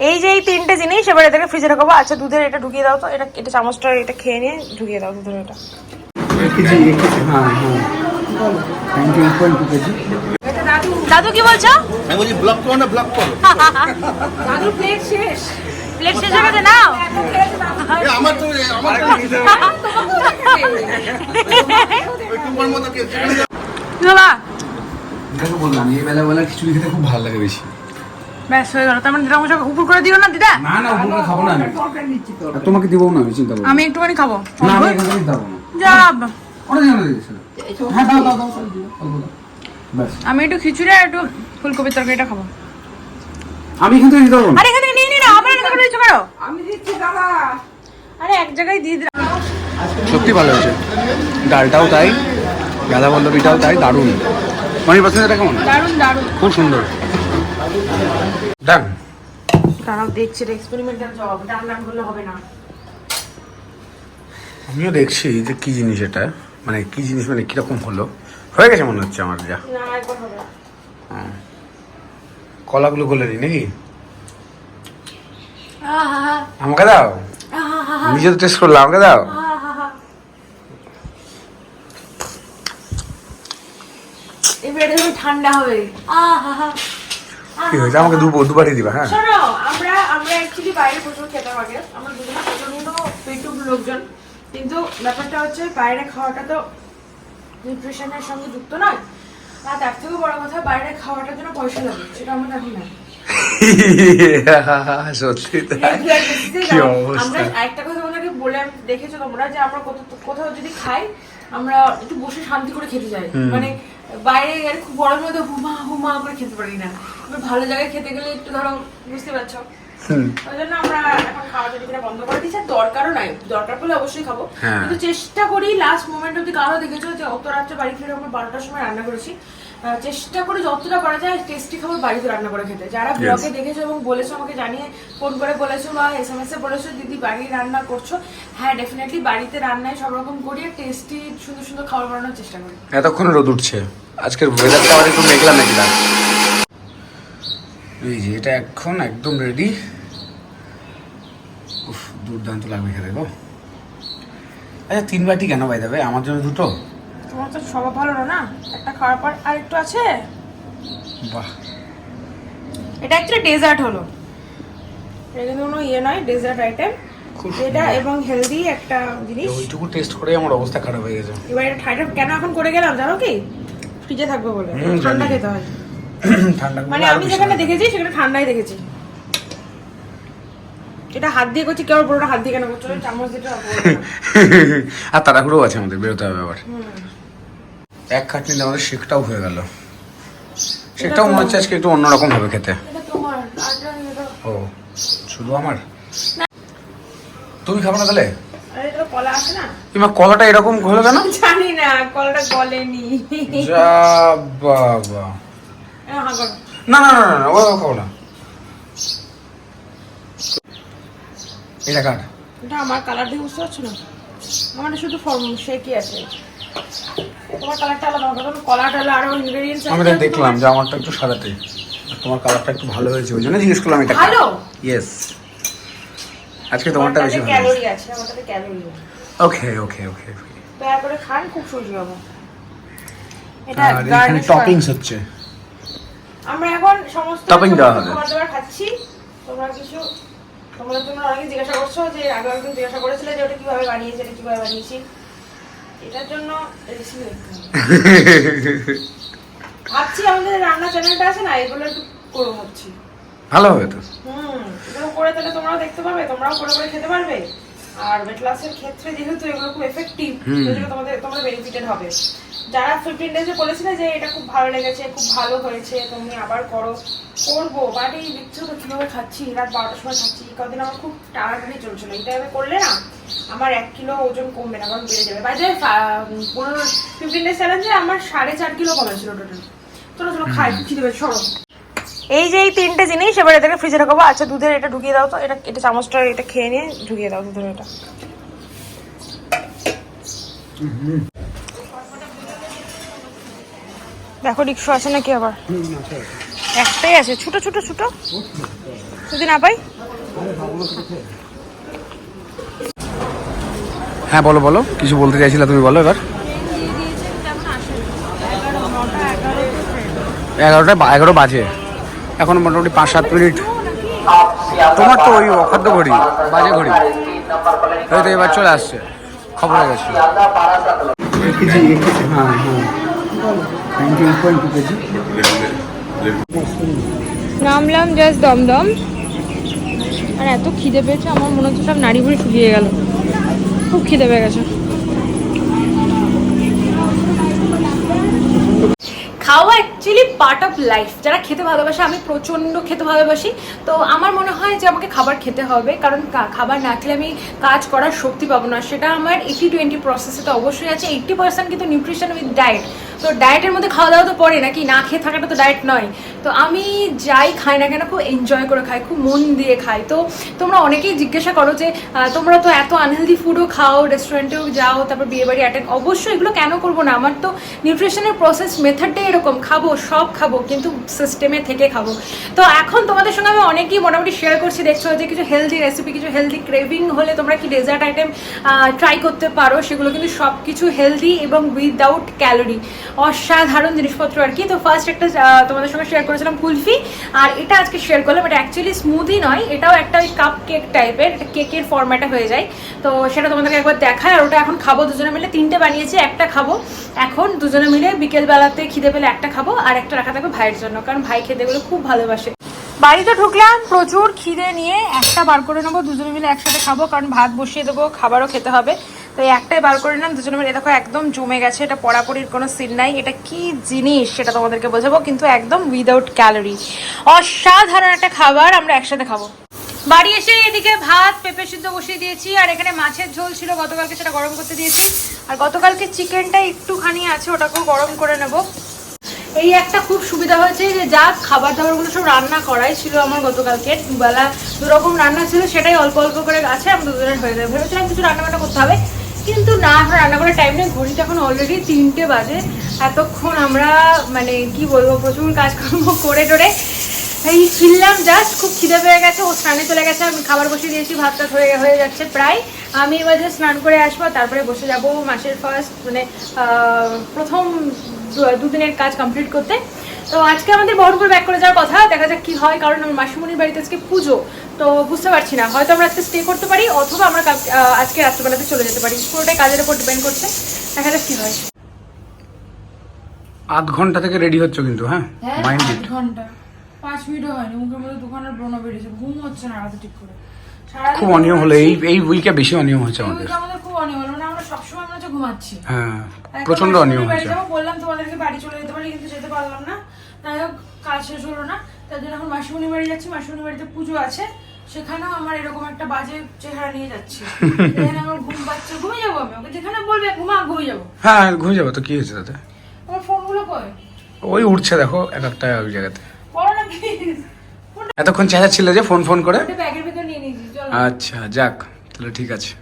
এই যে এই তিনটে জিনিস এবার এটাকে ফ্রিজে রাখব আচ্ছা দুধের এটা ঢুকিয়ে দাও তো। এটা এটা চামচটা এটা খেয়ে নিয়ে ঢুকিয়ে দাও দুধের এটা। দাদু কি বলছো? আমি ব্লক করো না ব্লক করো। দাদু প্লেট শেষ। প্লেট শেষ হয়ে গেছে আমার তো আমার তোমার মতো কে বাবা দেখো বললাম এই বেলা বেলা খিচুড়ি খেতে খুব ভালো লাগে বেশি। ব্যাস হয়ে গেল। তার মানে দিদা মশা উপর করে দিও না দিদা? না না ওগুলো খাব না আমি। তোমাকে দিবো না আমি চিন্তা করো। আমি একটুখানি খাব। না আমি এখান থেকে না। যা। ওটা জানো দিয়েছিল হ্যাঁ দাও দাও দাও দাও, দিও, দাও। ব্যাস। আমি একটু খিচুড়ি আর একটু ফুলকপির তরকারিটা খাব। আমি এখান থেকে দিতে পারব আরে এখান থেকে নিয়ে নিয়ে না করো আমি দিচ্ছি দাদা। আরে এক জায়গায় দিয়ে দিলাম। সত্যি ভালো হয়েছে। ডালটাও তাই গাঁদা বল্লবীটাও তাই দারুণ। পার্সেন্ট এটা কেমন? দারুণ দারুণ। খুব সুন্দর। ডান দাঁড়াও দেখছি রে। এক্সপেরিমেন্টাল জব রান্না করলে হবে না। আমিও দেখছি যে কি জিনিস এটা মানে কি জিনিস মানে কীরকম হলো। হয়ে গেছে মনে হচ্ছে আমার যা। হ্যাঁ। কলাগুলো গলে নি নাকি? আমাকে দাও। নিজে তো টেস্ট করলাম আমাকে দাও। ঠান্ডা হবে। আহা কি হয়েছে আমাকে দু দুবারই দিবা হ্যাঁ। শোনো আমরা আমরা অ্যাকচুয়ালি বাইরে প্রচুর খেতাম আগে। আমরা দুজনে প্রচণ্ড পেটুক লোকজন। কিন্তু ব্যাপারটা হচ্ছে বাইরে খাওয়াটা তো নিউট্রিশনের সঙ্গে যুক্ত নয়। আর তার থেকে বড় কথা বাইরে খাওয়াটার জন্য পয়সা লাগে সেটা আমরা জানি না সত্যি আমরা একটা কথা তোমাদেরকে বলে দেখেছ তোমরা যে আমরা কোথাও কোথাও যদি খাই আমরা একটু বসে শান্তি করে খেতে যাই। মানে বাইরে গেলে খুব বড় মধ্যে হুমা হুমা করে খেতে পারি না। এবার ভালো জায়গায় খেতে গেলে একটু ধরো বুঝতে পারছ? ওই জন্য আমরা এখন খাওয়া দাওয়া বন্ধ করে দিচ্ছি দরকারও নাই। দরকার পড়লে অবশ্যই খাব। হ্যাঁ। কিন্তু চেষ্টা করি লাস্ট মোমেন্ট অব্দি কারও দেখেছ যে অত রাত্রে বাড়ি ফিরে আমরা বারোটার সময় রান্না করেছি। চেষ্টা করে যতটা করা যায় টেস্টি খাবার বাড়িতে রান্না করে খেতে। যারা ব্লগে দেখেছ এবং বলেছ আমাকে জানিয়ে ফোন করে বলেছ বা এস এম এস এ বলেছ দিদি বাড়ি রান্না করছ? হ্যাঁ ডেফিনেটলি বাড়িতে রান্নায় সব রকম করি আর টেস্টি সুন্দর সুন্দর খাবার বানানোর চেষ্টা করি। এতক্ষণ রোদ উঠছে। আজকের ওয়েদারটা আবার একটু মেঘলা মেঘলা। এই যে এটা এখন একদম রেডি উফ দুর্দান্ত লাগবে খেতে গো। আচ্ছা তিন বাটি কেন পাই দেবে আমার জন্য দুটো? তোমার তো স্বভাব ভালো না? না একটা খাওয়ার পর আর একটু আছে? বাহ। এটা অ্যাকচুয়ালি ডেজার্ট হলো। এটা কিন্তু কোনো ইয়ে নয় ডেজার্ট আইটেম এটা এবং হেলদি একটা জিনিস। ওইটুকু টেস্ট করে আমার অবস্থা খারাপ হয়ে গেছে। এবার এটা ঠান্ডা কেন এখন করে গেলাম জানো কি? ফ্রিজে থাকবে বলে। ঠান্ডা খেতে হয়। ঠান্ডা মানে আমি যেখানে দেখেছি সেখানে ঠান্ডাই দেখেছি। এটা হাত দিয়ে করছি কেউ পুরোটা হাত দিয়ে কেন করছ চামচ দিয়ে। আর তাড়াহুড়ো আছে আমাদের বেরোতে হবে আবার। এক খাটনিতে আমাদের শেকটাও হয়ে গেল। শেকটাও মনে হচ্ছে আজকে একটু অন্যরকম হবে খেতে। ও শুধু আমার? তুমি খাবে না তাহলে? আছে না? কলাটা এরকম হলো কেন? জানি না কলাটা গলেনি। যা বাবা। এ, হা করো। না না না না, না ও ও খাব না। এটা কাট এটা আমার কালার দিয়ে বুঝতে পারছ না? আমার শুধু ফর্ম সে কি আছে? তোমার কালারটা আলাদা আমার কারণ আরও ইনগ্রেডিয়েন্টস আমি দেখলাম যে আমারটা একটু সাদাতে তোমার কালারটা একটু ভালো হয়েছে ওই জন্য জিজ্ঞেস করলাম এটা ভালো? ইয়েস আজকে তোমারটা বেশি ভালো ক্যালোরি আছে আমারটাতে ক্যালোরি ওকে ওকে ওকে করে খান খুব হবে। এটা। টপিংস হচ্ছে। আমরা এখন সমস্ত Topping দেওয়া হবে। খাচ্ছি। তোমরা কিছু তোমরা তোমরা অনেকে জিজ্ঞাসা করছ যে আগে একদিন জিজ্ঞাসা করেছিলে যে ওটা কীভাবে বানিয়েছে এটা কীভাবে বানিয়েছি। এটার জন্য রেসিপি ভাবছি আমাদের রান্না চ্যানেলটা আছে না এগুলো একটু করে ভাবছি। ভালো হবে তো। হুম এগুলো করে তাহলে তোমরাও দেখতে পাবে তোমরাও করে করে খেতে পারবে। আর ওয়েট লসের ক্ষেত্রে যেহেতু এগুলো খুব এফেক্টিভ। সেজন্য তোমাদের তোমরা বেনিফিটেড হবে। যারা ফিফটিন ডেজে বলেছিলে যে এটা খুব ভালো লেগেছে খুব ভালো হয়েছে তুমি আবার করো করব বাট এই তো কীভাবে খাচ্ছি রাত বারোটার সময় খাচ্ছি কদিন আমার খুব তাড়াতাড়ি চলছিল। এই টাইমে করলে না আমার এক কিলো ওজন কমবে না কারণ বেড়ে যাবে। বাইরে পনেরো ফিফটিন ডেজ চ্যালেঞ্জে আমার সাড়ে চার কিলো কমেছিল টোটাল চলো চলো খাই খিদে পেয়েছে সরো। এই যে এই তিনটে জিনিস, এবার এটাকে ফ্রিজে রাখব আচ্ছা দুধের এটা ঢুকিয়ে দাও তো। এটা এটা চামচটা, এটা খেয়ে নিয়ে ঢুকিয়ে দাও দুধের এটা। দেখো, রিক্সা আছে নাকি আবার? একটাই আছে। ছোট ছোট ছোট। যদি না পাই? হ্যাঁ বলো বলো। কিছু বলতে চাইছিলে তুমি, বলো এবার। এগারোটা এগারো বাজে। এখন মোটামুটি পাঁচ সাত মিনিট। তোমার তো ওই অখাদ্য ঘড়ি বাজে ঘড়ি। ওই তো এবার চলে আসছে খবর হয়ে গেছে। হ্যাঁ নামলাম জাস্ট দমদম। আর এত খিদে পেয়েছে আমার মনে হচ্ছে সব নাড়ি ভুড়ি শুকিয়ে গেল। খুব খিদে পেয়ে গেছে। খাওয়া পার্ট অফ লাইফ যারা খেতে ভালোবাসে, আমি প্রচণ্ড খেতে ভালোবাসি। তো আমার মনে হয় যে আমাকে খাবার খেতে হবে, কারণ খাবার না খেলে আমি কাজ করার শক্তি পাবো না। সেটা আমার এইটি টোয়েন্টি প্রসেসে তো অবশ্যই আছে। এইট্টি পার্সেন্ট কিন্তু নিউট্রিশন উইথ ডায়েট তো ডায়েটের মধ্যে খাওয়া দাওয়া তো পড়ে নাকি? না খেয়ে থাকাটা তো ডায়েট নয়। তো আমি যাই খাই না কেন, খুব এনজয় করে খাই, খুব মন দিয়ে খাই। তো তোমরা অনেকেই জিজ্ঞাসা করো যে তোমরা তো এত আনহেলদি ফুডও খাও রেস্টুরেন্টেও যাও, তারপর বিয়ে বাড়ি অ্যাটেন্ড অবশ্যই এগুলো কেন করব না? আমার তো নিউট্রিশনের প্রসেস মেথডটাই এরকম, খাব, সব খাব, কিন্তু সিস্টেমে থেকে খাব। তো এখন তোমাদের সঙ্গে আমি অনেকেই মোটামুটি শেয়ার করছি, দেখছ যে কিছু হেলদি রেসিপি কিছু হেলদি ক্রেভিং হলে তোমরা কি ডেজার্ট আইটেম ট্রাই করতে পারো, সেগুলো কিন্তু সব কিছু হেলদি এবং উইদাউট ক্যালোরি অসাধারণ জিনিসপত্র আর কি। তো ফার্স্ট একটা তোমাদের সঙ্গে শেয়ার করেছিলাম কুলফি, আর এটা আজকে শেয়ার করলাম, এটা অ্যাকচুয়ালি স্মুদি নয়, এটাও একটা ওই কাপ কেক টাইপের কেকের ফরম্যাটে হয়ে যায়। তো সেটা তোমাদেরকে একবার দেখায় আর ওটা এখন খাব দুজনে মিলে, তিনটে বানিয়েছি, একটা খাব। এখন দুজনে মিলে বিকেলবেলাতে খিদে পেলে একটা খাব, আর একটা রাখা থাকবে ভাইয়ের জন্য, কারণ ভাই খেতে গুলো খুব ভালোবাসে। বাড়িতে ঢুকলাম, প্রচুর খিদে নিয়ে একটা বার করে নেব, দুজনে মিলে একসাথে খাব, কারণ ভাত বসিয়ে দেবো, খাবারও খেতে হবে। তো একটাই বার করে নিলাম দুজনে মিলে দেখো একদম জমে গেছে, এটা পড়াপড়ির কোনো সিন নাই। এটা কি জিনিস সেটা তোমাদেরকে বোঝাবো, কিন্তু একদম উইদাউট ক্যালোরি অসাধারণ একটা খাবার, আমরা একসাথে খাব। বাড়ি এসে এদিকে ভাত, পেঁপে সিদ্ধ বসিয়ে দিয়েছি, আর এখানে মাছের ঝোল ছিল, গতকালকে সেটা গরম করতে দিয়েছি। আর গতকালকে চিকেনটা একটুখানি আছে, ওটাকেও গরম করে নেব। এই একটা খুব সুবিধা হয়েছে যে যা খাবার দাবারগুলো সব রান্না করাই ছিল আমার গতকালকে। দুবেলা দু রকম রান্না ছিল, সেটাই অল্প অল্প করে আছে দুজনের হয়ে যাবে ভেবেছিলাম কিছু রান্না বান্না করতে হবে। কিন্তু না এখন রান্না করার টাইম নেই। ঘড়িটা এখন অলরেডি তিনটে বাজে। এতক্ষণ আমরা মানে কি বলব, প্রচুর কাজকর্ম করে টোরে এই ফিরলাম জাস্ট খুব খিদে পেয়ে গেছে, ও স্নানে চলে গেছে, আমি খাবার বসিয়ে দিয়েছি, ভাত টাত হয়ে হয়ে যাচ্ছে প্রায়। আমি এবার যে স্নান করে আসব তারপরে বসে যাব মাসের ফার্স্ট মানে প্রথম দুদিনের কাজ কমপ্লিট করতে। তো আজকে আমাদের বহরমপুর ব্যাক করে যাওয়ার কথা দেখা যাক কি হয় কারণ আমার মাসিমণির বাড়িতে আজকে পুজো তো বুঝতে পারছি না। হয়তো আমরা আজকে স্টে করতে পারি অথবা আমরা আজকে রাত্রিবেলাতে চলে যেতে পারি। পুরোটাই কাজের উপর ডিপেন্ড করছে। দেখা যাক কি হয়। আধ ঘণ্টা থেকে রেডি হচ্ছ কিন্তু হ্যাঁ? মাইন্ড ইট ঘণ্টা। পাঁচ মিনিটও হয়নি মুখের মধ্যে দোকানের ব্রণ বেরিয়েছে। ঘুম হচ্ছে না রাতে ঠিক করে। খুব অনিয়ম হলো এই এই উইকে বেশি অনিয়ম হচ্ছে আমাদের। আমাদের খুব অনিয়ম হলো মানে আমরা সবসময় মনে হচ্ছে ঘুমাচ্ছি। হ্যাঁ প্রচণ্ড অনিয়ম হচ্ছে। বললাম তোমাদেরকে বাড়ি চলে যেতে পারি কিন্তু যেতে পারলাম না। তাই হোক কাজ শেষ হলো না। তার জন্য এখন মাসিমণির বাড়ি যাচ্ছি। মাসিমণির বাড়িতে পুজো আছে। সেখানেও আমার এরকম একটা বাজে চেহারা নিয়ে যাচ্ছি। এখানে আমার ঘুম পাচ্ছে ঘুমিয়ে যাব আমি। ওকে যেখানে বলবে ঘুমা ঘুমিয়ে যাব। হ্যাঁ ঘুমিয়ে যাব। তো কি হয়েছে তাতে? আমার ফোনগুলো কই? ওই উঠছে দেখো এক একটা ওই জায়গাতে। এতক্ষণ চেঁচাচ্ছিল যে ফোন ফোন করে? আচ্ছা যাক তাহলে ঠিক আছে।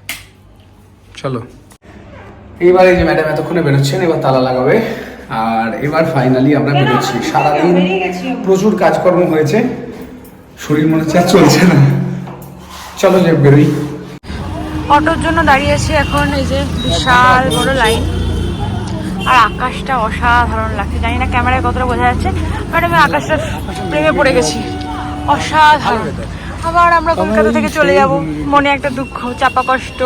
চলো। এইবার এই যে ম্যাডাম এতক্ষণে বেরোচ্ছেন এবার তালা লাগাবে। আর এবার ফাইনালি আমরা বেরোচ্ছি। সারাদিন প্রচুর কাজকর্ম হয়েছে। শরীর মনে হচ্ছে চলছে না। চলো যে বেরোই। অটোর জন্য দাঁড়িয়ে আছি এখন এই যে বিশাল বড় লাইন আর আকাশটা অসাধারণ লাগছে। জানি না ক্যামেরায় কতটা বোঝা যাচ্ছে বাট আমি আকাশটা প্রেমে পড়ে গেছি। অসাধারণ। আবার আমরা কলকাতা থেকে চলে যাব। মনে একটা দুঃখ চাপা কষ্ট।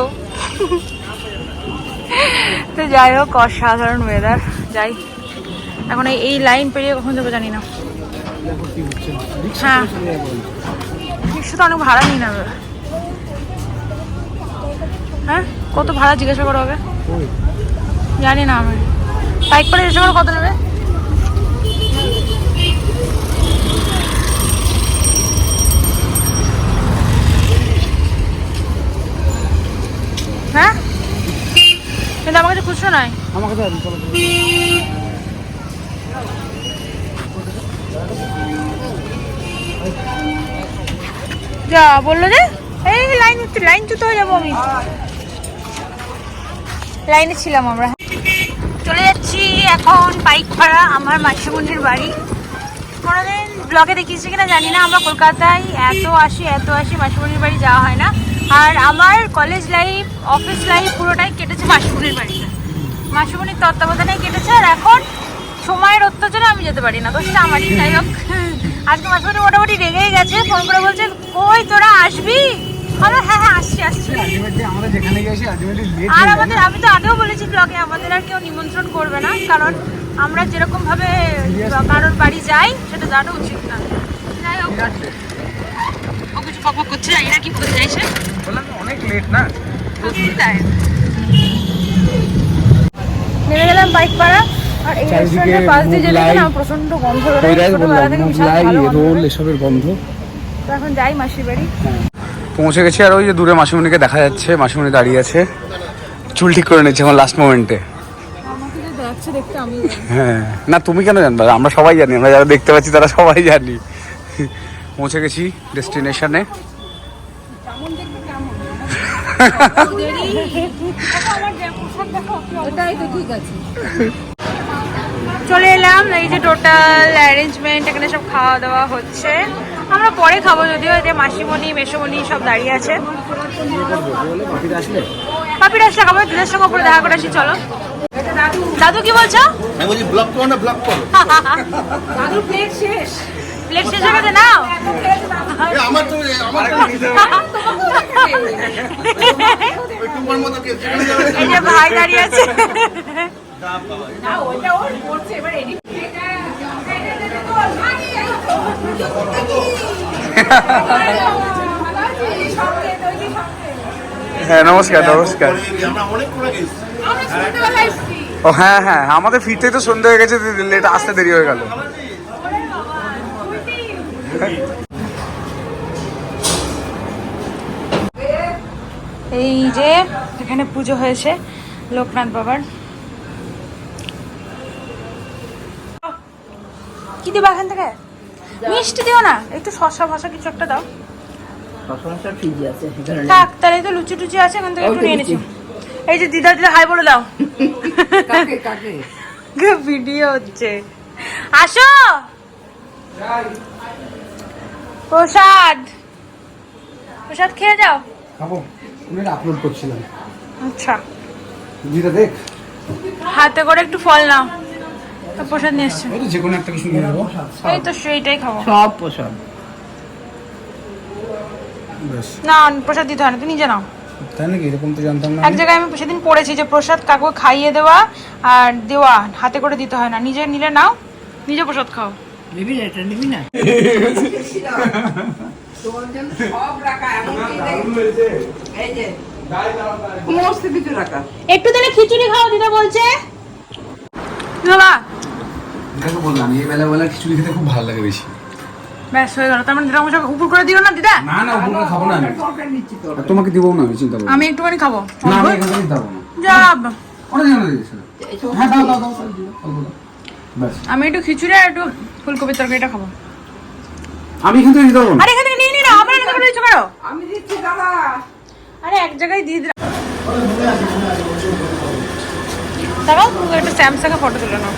তো যাই হোক অসাধারণ ওয়েদার যাই। এখন এই- লাইন পেরিয়ে কখন যাব জানি না। হ্যাঁ। রিক্সা অনেক ভাড়া নিয়ে নেবে। হ্যাঁ? কত ভাড়া জিজ্ঞাসা করো আগে। জানি না আমি। বাইক করে জিজ্ঞাসা করো কত নেবে। হ্যাঁ? কিন্তু আমার কাছে খুচরো নাই। আমাকে যা, বলল যে, এই লাইন লাইন চুতো হয়ে যাব আমি। লাইনে ছিলাম আমরা। চলে যাচ্ছি এখন বাইক ভাড়া আমার মাসিমন্দির বাড়ি। কোনোদিন ব্লগে দেখিয়েছি কিনা জানি না, আমরা কলকাতায় এত আসি এত আসি, মাসিমণির বাড়ি যাওয়া হয় না। আর আমার কলেজ লাইফ অফিস লাইফ পুরোটাই কেটেছে মাসিমণির বাড়িতে। মাসিমণির তত্ত্বাবধানেই কেটেছে, আর এখন সময়ের অত্যাচারে আমি যেতে পারি না। তো সেটা আমারই যাই হোক আজকে মাসিমণি মোটামুটি রেগেই গেছে ফোন করে বলছে কই তোরা আসবি? আমরা হ্যাঁ হ্যাঁ আসছি আসছি। আর আমাদের আমি তো আগেও বলেছি ব্লগে আমাদের আর কেউ নিমন্ত্রণ করবে না কারণ আমরা যেরকম ভাবে কারোর বাড়ি যাই সেটা জানা উচিত না। যাই হোক। ও কিছু পক করছে জানি না কি করতে চাইছে। বললাম অনেক লেট না? তাই? নেমে গেলাম বাইক পাড়া। চারিদিকে মোগলাই, ওইটাই বললাম মোগলাই রোল এসবের গন্ধ। এখন যাই মাসির বাড়ি। পৌঁছে গেছি আর ওই যে দূরে মাসিমণিকে দেখা যাচ্ছে মাসিমণি দাঁড়িয়ে আছে। চুল ঠিক করে নিচ্ছে আমার লাস্ট মোমেন্টে হ্যাঁ। না তুমি কেন জানবে? আমরা সবাই জানি আমরা যারা দেখতে পাচ্ছি তারা সবাই জানি। পৌঁছে গেছি ডেস্টিনেশনে ঠিক আছে। চলে এলাম এই যে টোটাল অ্যারেঞ্জমেন্ট এখানে সব খাওয়া দাওয়া হচ্ছে। আমরা পরে খাব যদিও এই যে মাসিমণি মেসমণি সব দাঁড়িয়ে আছে। পাপির আসলে খাব দিনের সঙ্গে উপরে দেখা করে আসি চলো। দাদু কি বলছো? আমি বলছি ব্লক করো না ব্লক করো। প্লেট শেষ। হয়ে গেছে নাও। আমার তো আমার তো ওই টুম্পার মতো কে হ্যাঁ নমস্কার নমস্কার। ও হ্যাঁ হ্যাঁ আমাদের ফিরতে তো সন্ধে হয়ে গেছে লেট আসতে দেরি হয়ে গেল। এই যে এখানে পুজো হয়েছে লোকনাথ বাবার। কি দেবো এখান থেকে? মিষ্টি দিও না একটু শসা ফসা কিছু একটা দাও। থাক তাহলে তো লুচি টুচি আছে এখান থেকে একটু নিয়ে নিচ্ছি। এই যে দিদা দিদা হাই বলে দাও। ভিডিও হচ্ছে? আসো! প্রসাদ! প্রসাদ খেয়ে যাও। খাব আপলোড করছিলাম। আচ্ছা। দিদা দেখ। হাতে করে একটু ফল নাও। তো প্রসাদ নিয়ে তো যে কোনো একটা কিছু নিয়ে নেব এই তো সেইটাই খাব। সব বেশ না প্রসাদ দিতে হয় না তুই নিজে নাও। তাই নাকি? এরকম তো জানতাম না এক জায়গায় আমি সেদিন পড়েছি যে প্রসাদ কাকু খাইয়ে দেওয়া আর দেওয়া হাতে করে দিতে হয় না। নিজে নিলে নাও নিজে প্রসাদ খাও। নিবি না এটা নিবি না। সমস্ত কিছু রাখা। একটু তাহলে খিচুড়ি খাও দিদা বলছে। বাবা দিদাকে বললাম এই বেলা বেলা খিচুড়ি খেতে খুব ভালো লাগে বেশি। ব্যাস হয়ে গেল তার মানে দিদা মশা উপর করে দিও না দিদা? না না ওগুলো খাব না আমি। আর তোমাকে দিব না আমি চিন্তা করব আমি একটুখানি খাব। না আমি এখান থেকে দেবো না। যা। অনেক জন দিয়েছে হ্যাঁ দাও দাও দাও ব্যাস। আমি একটু খিচুড়ি আর একটু ফুলকপির তরকারিটা খাব। আমি এখান থেকে দিতে পারব আরে এখান থেকে নিয়ে নিয়ে নাও আবার এখান থেকে দিচ্ছ করো। আমি দিচ্ছি দাদা। আরে এক জায়গায় দিয়ে দিলাম। দাঁড়াও তুমি একটা স্যামসাং এ ফটো তুলে নাও।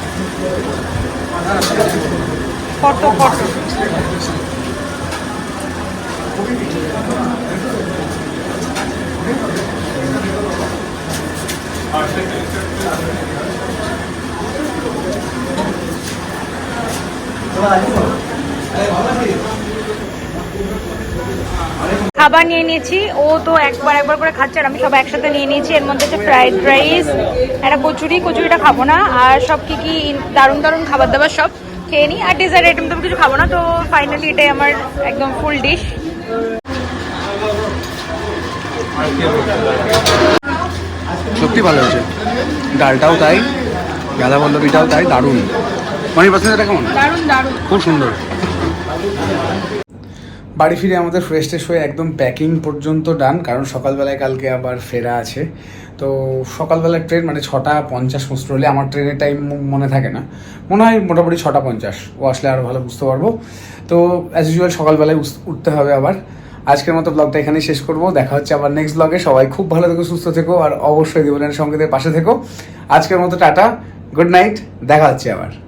Photo photo. খাবার নিয়ে নিয়েছি। ও তো একবার একবার করে খাচ্ছে আর আমি সব একসাথে নিয়ে নিয়েছি। এর মধ্যে হচ্ছে ফ্রাইড রাইস একটা কচুরি। কচুরিটা খাব না। আর সব কি কি দারুণ দারুণ খাবার দাবার সব খেয়ে নিই। আর ডেজার্ট আইটেম তো কিছু খাব না। তো ফাইনালি এটাই আমার একদম ফুল ডিশ সত্যি ভালো হয়েছে। ডালটাও তাই গাঁদা পল্লবীটাও তাই দারুণ। মানে পার্সেন্টটা কেমন? দারুণ দারুণ। খুব সুন্দর। বাড়ি ফিরে আমাদের ফ্রেশ ট্রেশ হয়ে একদম প্যাকিং পর্যন্ত ডান কারণ সকালবেলায় কালকে আবার ফেরা আছে। তো সকালবেলার ট্রেন মানে ছটা পঞ্চাশ মোস্ট হলে আমার ট্রেনের টাইম মনে থাকে না। মনে হয় মোটামুটি ছটা পঞ্চাশ। ও আসলে আরও ভালো বুঝতে পারব। তো অ্যাজ ইউজুয়াল সকালবেলায় উঠতে হবে আবার। আজকের মতো ব্লগটা এখানেই শেষ করব। দেখা হচ্ছে আবার নেক্সট ব্লগে সবাই খুব ভালো থেকো, সুস্থ থেকো, আর অবশ্যই জীবনের সঙ্গীতের পাশে থেকো। আজকের মতো টাটা গুড নাইট দেখা হচ্ছে আবার।